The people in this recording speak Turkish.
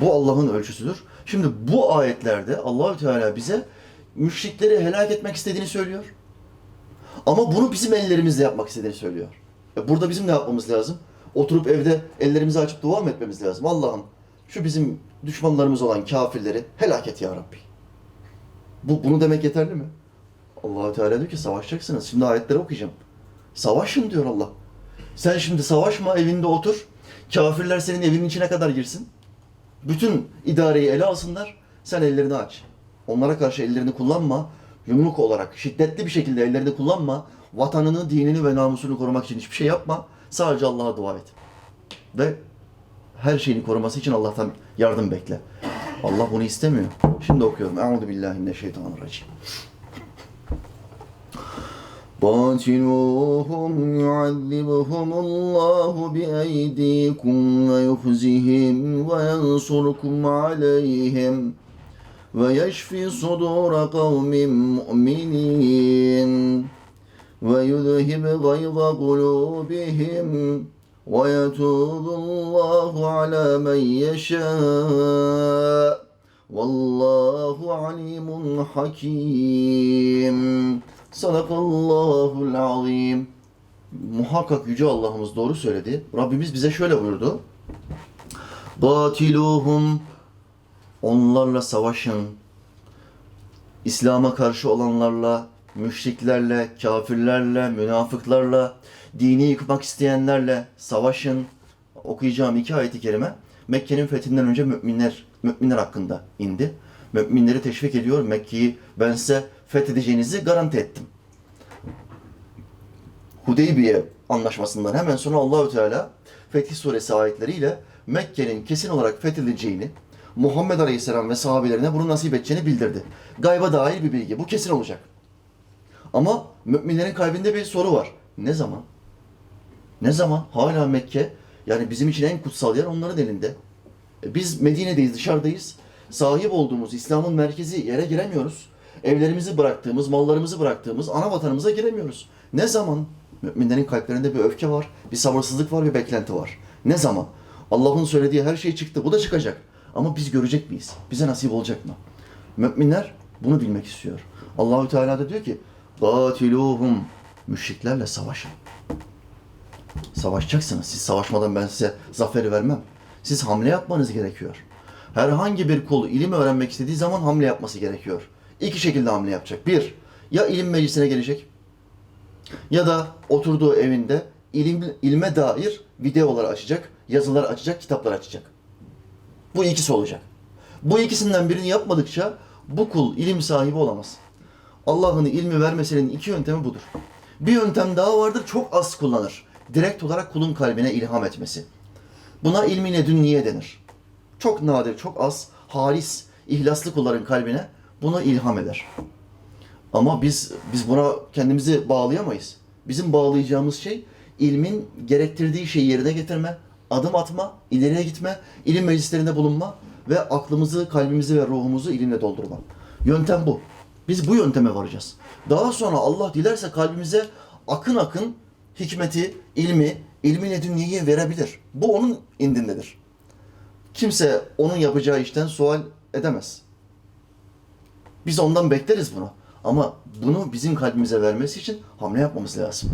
Allah'ın ölçüsüdür. Şimdi bu ayetlerde Allahü Teala bize müşrikleri helak etmek istediğini söylüyor. Ama bunu bizim ellerimizle yapmak istediğini söylüyor. E burada bizim ne yapmamız lazım? Oturup evde ellerimizi açıp dua mı etmemiz lazım? Allah'ım şu bizim düşmanlarımız olan kafirleri helak et ya Rabbi. Bu, bunu demek yeterli mi? Allahü Teala diyor ki savaşacaksınız. Şimdi ayetleri okuyacağım. Savaşın diyor Allah. Sen şimdi savaşma evinde otur. Kafirler senin evinin içine kadar girsin. Bütün idareyi ele alsınlar. Sen ellerini aç. Onlara karşı ellerini kullanma. Yumruk olarak şiddetli bir şekilde ellerini kullanma. Vatanını, dinini ve namusunu korumak için hiçbir şey yapma. Sadece Allah'a dua et. Ve her şeyini koruması için Allah'tan yardım bekle. Allah bunu istemiyor. Şimdi okuyorum. Euzu billahi mineşşeytanirracim. قاتلوهم يعذبهم الله بأيديكم ويخزهم وينصركم عليهم ويشفي صدور قوم مؤمنين ويذهب غيظ قلوبهم ويتوب الله على من يشاء والله عليم حكيم Sadakallahul azim. Muhakkak Yüce Allah'ımız doğru söyledi. Rabbimiz bize şöyle buyurdu. Gatiluhum onlarla savaşın. İslam'a karşı olanlarla, müşriklerle, kafirlerle, münafıklarla, dini yıkmak isteyenlerle savaşın. Okuyacağım iki ayeti kerime Mekke'nin fethinden önce müminler müminler hakkında indi. Müminleri teşvik ediyor. Mekke'yi ben size fethedeceğinizi garanti ettim. Hudeybiye anlaşmasından hemen sonra Allahü Teala Fetih Suresi ayetleriyle Mekke'nin kesin olarak fethedileceğini, Muhammed Aleyhisselam ve sahabelerine bunu nasip edeceğini bildirdi. Gayba dair bir bilgi. Bu kesin olacak. Ama müminlerin kalbinde bir soru var. Ne zaman? Ne zaman? Hala Mekke. Yani bizim için en kutsal yer onların elinde. E, Biz Medine'deyiz, dışarıdayız. Sahip olduğumuz İslam'ın merkezi yere giremiyoruz. Evlerimizi bıraktığımız, mallarımızı bıraktığımız ana vatanımıza giremiyoruz. Ne zaman? Müminlerin kalplerinde bir öfke var, bir sabırsızlık var, bir beklenti var. Ne zaman? Allah'ın söylediği her şey çıktı, bu da çıkacak. Ama biz görecek miyiz? Bize nasip olacak mı? Müminler bunu bilmek istiyor. Allahü Teala da diyor ki: "Gatiluhum" müşriklerle savaşın. Savaşacaksınız. Siz savaşmadan ben size zaferi vermem. Siz hamle yapmanız gerekiyor. Herhangi bir kul ilim öğrenmek istediği zaman hamle yapması gerekiyor. İki şekilde hamle yapacak. Bir, ya ilim meclisine gelecek ya da oturduğu evinde ilim, ilme dair videolar açacak, yazılar açacak, kitaplar açacak. Bu ikisi olacak. Bu ikisinden birini yapmadıkça bu kul ilim sahibi olamaz. Allah'ın ilmi vermesinin iki yöntemi budur. Bir yöntem daha vardır, çok az kullanır. Direkt olarak kulun kalbine ilham etmesi. Buna ilmine dünniye denir. Çok nadir, çok az, halis, ihlaslı kulların kalbine bunu ilham eder. Ama biz biz buna kendimizi bağlayamayız. Bizim bağlayacağımız şey ilmin gerektirdiği şeyi yerine getirme, adım atma, ileriye gitme, ilim meclislerinde bulunma ve aklımızı, kalbimizi ve ruhumuzu ilimle doldurma. Yöntem bu. Biz bu yönteme varacağız. Daha sonra Allah dilerse kalbimize akın akın hikmeti, ilmi, ilmi dünyeyi verebilir. Bu onun indindedir. Kimse onun yapacağı işten sual edemez. Biz ondan bekleriz bunu. Ama bunu bizim kalbimize vermesi için hamle yapmamız lazım.